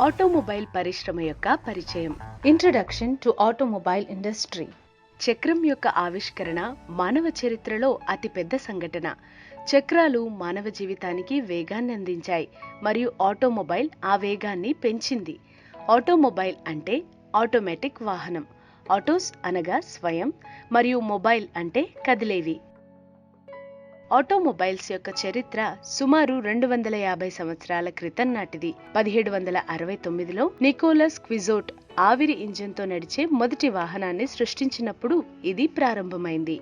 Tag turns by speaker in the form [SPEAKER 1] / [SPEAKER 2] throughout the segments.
[SPEAKER 1] Automobile పరిశ్రమ యొక్క పరిచయం.
[SPEAKER 2] ఇంట్రడక్షన్ టు ఆటోమొబైల్ ఇండస్ట్రీ
[SPEAKER 1] చక్రం యొక్క ఆవిష్కరణ మానవ చరిత్రలో అతిపెద్ద సంఘటన. చక్రాలు మానవ జీవితానికి వేగాన్ని అందించాయి మరియు ఆటోమొబైల్ ఆ వేగాన్ని పెంచింది. ఆటోమొబైల్ అంటే ఆటోమేటిక్ వాహనం. ఆటోస్ అనగా స్వయం మరియు మొబైల్ అంటే కదిలేవి. ఆటోమొబైల్స్ యొక్క చరిత్ర సుమారు రెండు వందల యాభై సంవత్సరాల క్రితం నాటిది. పదిహేడు వందల అరవై తొమ్మిదిలో నికోలస్ క్విజోట్ ఆవిరి ఇంజిన్తో నడిచే మొదటి వాహనాన్ని సృష్టించినప్పుడు ఇది ప్రారంభమైంది.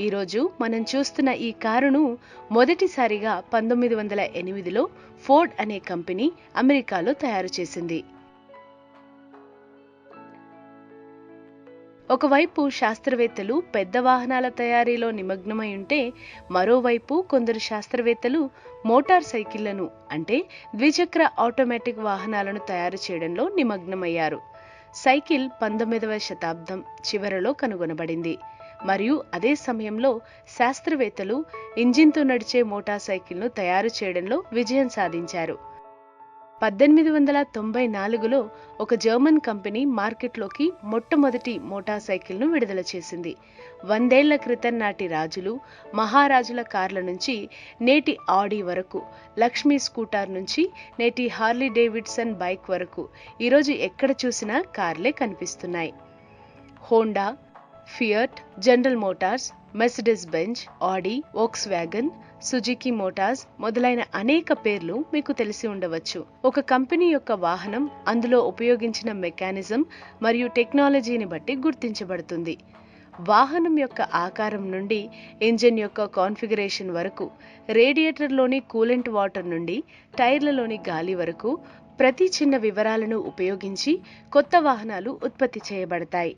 [SPEAKER 1] ఈరోజు మనం చూస్తున్న ఈ కారును మొదటిసారిగా పంతొమ్మిది వందల ఎనిమిదిలో ఫోర్డ్ అనే కంపెనీ అమెరికాలో తయారు చేసింది. ఒకవైపు శాస్త్రవేత్తలు పెద్ద వాహనాల తయారీలో నిమగ్నమై ఉంటే మరోవైపు కొందరు శాస్త్రవేత్తలు మోటార్ సైకిళ్ళను అంటే ద్విచక్ర ఆటోమేటిక్ వాహనాలను తయారు చేయడంలో నిమగ్నమయ్యారు. సైకిల్ పంతొమ్మిదవ శతాబ్దం చివరలో కనుగొనబడింది. మరియు అదే సమయంలో శాస్త్రవేత్తలు ఇంజిన్తో నడిచే మోటార్ సైకిల్ను తయారు చేయడంలో విజయం సాధించారు. పద్దెనిమిది వందల తొంభై నాలుగులో ఒక జర్మన్ కంపెనీ మార్కెట్లోకి మొట్టమొదటి మోటార్ సైకిల్ను విడుదల చేసింది. వందేళ్ళ క్రితం నాటి రాజులు మహారాజుల కార్ల నుంచి నేటి ఆడి వరకు లక్ష్మీ స్కూటర్ నుంచి నేటి హార్లీ డేవిడ్సన్ బైక్ వరకు ఈరోజు ఎక్కడ చూసినా కార్లే కనిపిస్తున్నాయి. Honda Fiat General Motors Mercedes Benz Audi Volkswagen Suzuki Motors మొదలైన అనేక పేర్లు మీకు తెలిసి ఉండవచ్చు. ఒక కంపెనీ యొక్క వాహనం అందులో ఉపయోగించిన మెకానిజం మరియు టెక్నాలజీని బట్టి గుర్తించబడుతుంది. వాహనం యొక్క ఆకారం నుండి ఇంజిన్ యొక్క కాన్ఫిగరేషన్ వరకు రేడియేటర్లోని కూలెంట్ వాటర్ నుండి టైర్లలోని గాలి వరకు ప్రతి చిన్న వివరాలను ఉపయోగించి కొత్త వాహనాలు ఉత్పత్తి చేయబడతాయి.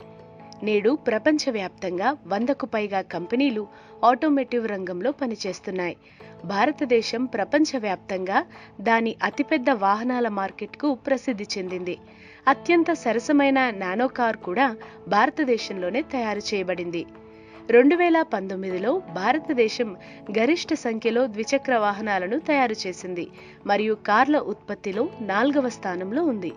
[SPEAKER 1] నేడు ప్రపంచవ్యాప్తంగా వందకు పైగా కంపెనీలు ఆటోమేటివ్ రంగంలో పనిచేస్తున్నాయి. భారతదేశం ప్రపంచవ్యాప్తంగా దాని అతిపెద్ద వాహనాల మార్కెట్కు ప్రసిద్ధి చెందింది. అత్యంత సరసమైన నానో కార్ కూడా భారతదేశంలోనే తయారు చేయబడింది. రెండు వేల పంతొమ్మిదిలో భారతదేశం గరిష్ట సంఖ్యలో ద్విచక్ర వాహనాలను తయారు చేసింది. మరియు కార్ల ఉత్పత్తిలో నాల్గవ స్థానంలో ఉంది.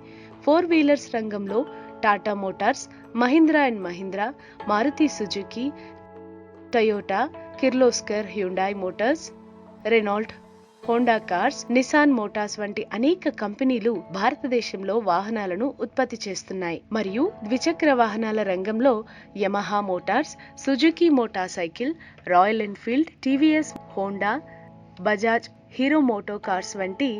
[SPEAKER 1] ఫోర్ వీలర్స్ రంగంలో Tata Motors Mahindra and Mahindra Maruti Suzuki Toyota Kirloskar Hyundai Motors Renault Honda Cars Nissan Motors వంటి అనేక కంపెనీలు భారతదేశంలో వాహనాలను ఉత్పత్తి చేస్తున్నాయి. మరియు ద్విచక్ర వాహనాల రంగంలో Yamaha Motors Suzuki motorcycle Royal Enfield TVS Honda Bajaj Hero Moto Corp వంటి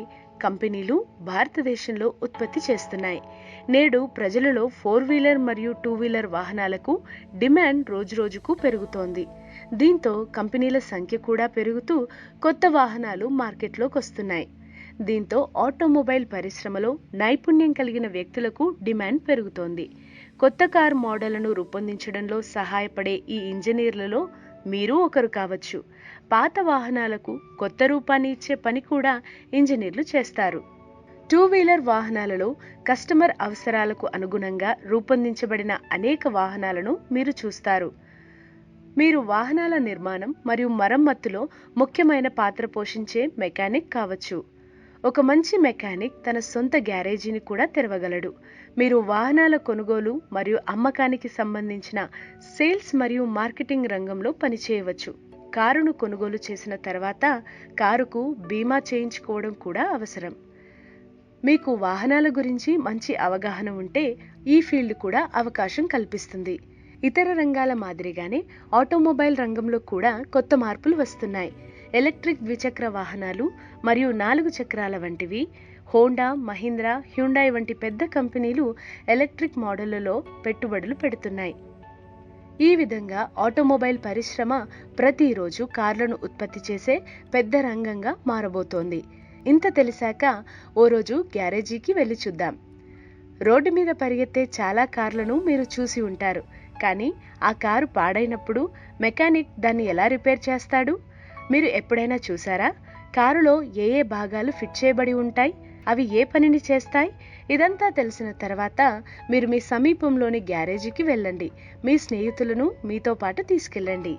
[SPEAKER 1] కంపెనీలు భారతదేశంలో ఉత్పత్తి చేస్తున్నాయి. నేడు ప్రజలలో ఫోర్ వీలర్ మరియు టూ వీలర్ వాహనాలకు డిమాండ్ రోజురోజుకు పెరుగుతోంది. దీంతో కంపెనీల సంఖ్య కూడా పెరుగుతూ కొత్త వాహనాలు మార్కెట్లోకి వస్తున్నాయి. దీంతో ఆటోమొబైల్ పరిశ్రమలో నైపుణ్యం కలిగిన వ్యక్తులకు డిమాండ్ పెరుగుతోంది. కొత్త కార్ మోడళ్ళను రూపొందించడంలో సహాయపడే ఈ ఇంజనీర్లలో మీరు ఒకరు కావచ్చు. పాత వాహనాలకు కొత్త రూపాన్ని ఇచ్చే పని కూడా ఇంజనీర్లు చేస్తారు. టూ వీలర్ వాహనాలలో కస్టమర్ అవసరాలకు అనుగుణంగా రూపొందించబడిన అనేక వాహనాలను మీరు చూస్తారు. మీరు వాహనాల నిర్మాణం మరియు మరమ్మతులో ముఖ్యమైన పాత్ర పోషించే మెకానిక్ కావచ్చు. ఒక మంచి మెకానిక్ తన సొంత గ్యారేజీని కూడా తెరవగలడు. మీరు వాహనాల కొనుగోలు మరియు అమ్మకానికి సంబంధించిన సేల్స్ మరియు మార్కెటింగ్ రంగంలో పనిచేయవచ్చు. కారును కొనుగోలు చేసిన తర్వాత కారుకు బీమా చేయించుకోవడం కూడా అవసరం. మీకు వాహనాల గురించి మంచి అవగాహన ఉంటే ఈ ఫీల్డ్ కూడా అవకాశం కల్పిస్తుంది. ఇతర రంగాల మాదిరిగానే ఆటోమొబైల్ రంగంలో కూడా కొత్త మార్పులు వస్తున్నాయి. ఎలక్ట్రిక్ ద్విచక్ర వాహనాలు మరియు నాలుగు చక్రాల వంటివి. హోండా మహీంద్రా హ్యుండాయ్ వంటి పెద్ద కంపెనీలు ఎలక్ట్రిక్ మోడళ్ళలో పెట్టుబడులు పెడుతున్నాయి. ఈ విధంగా ఆటోమొబైల్ పరిశ్రమ ప్రతిరోజు కార్లను ఉత్పత్తి చేసే పెద్ద రంగంగా మారబోతోంది. ఇంత తెలిసాక ఓ రోజు గ్యారేజీకి వెళ్ళి చూద్దాం. రోడ్డు మీద పరిగెత్తే చాలా కార్లను మీరు చూసి ఉంటారు. కానీ ఆ కారు పాడైనప్పుడు మెకానిక్ దాన్ని ఎలా రిపేర్ చేస్తాడు? మీరు ఎప్పుడైనా చూసారా? కారులో ఏ ఏ భాగాలు ఫిట్ చేయబడి ఉంటాయి? అవి ఏ పనిని చేస్తాయి? ఇదంతా తెలిసిన తర్వాత మీరు మీ సమీపంలోని గ్యారేజీకి వెళ్ళండి. మీ స్నేహితులను మీతో పాటు తీసుకెళ్ళండి.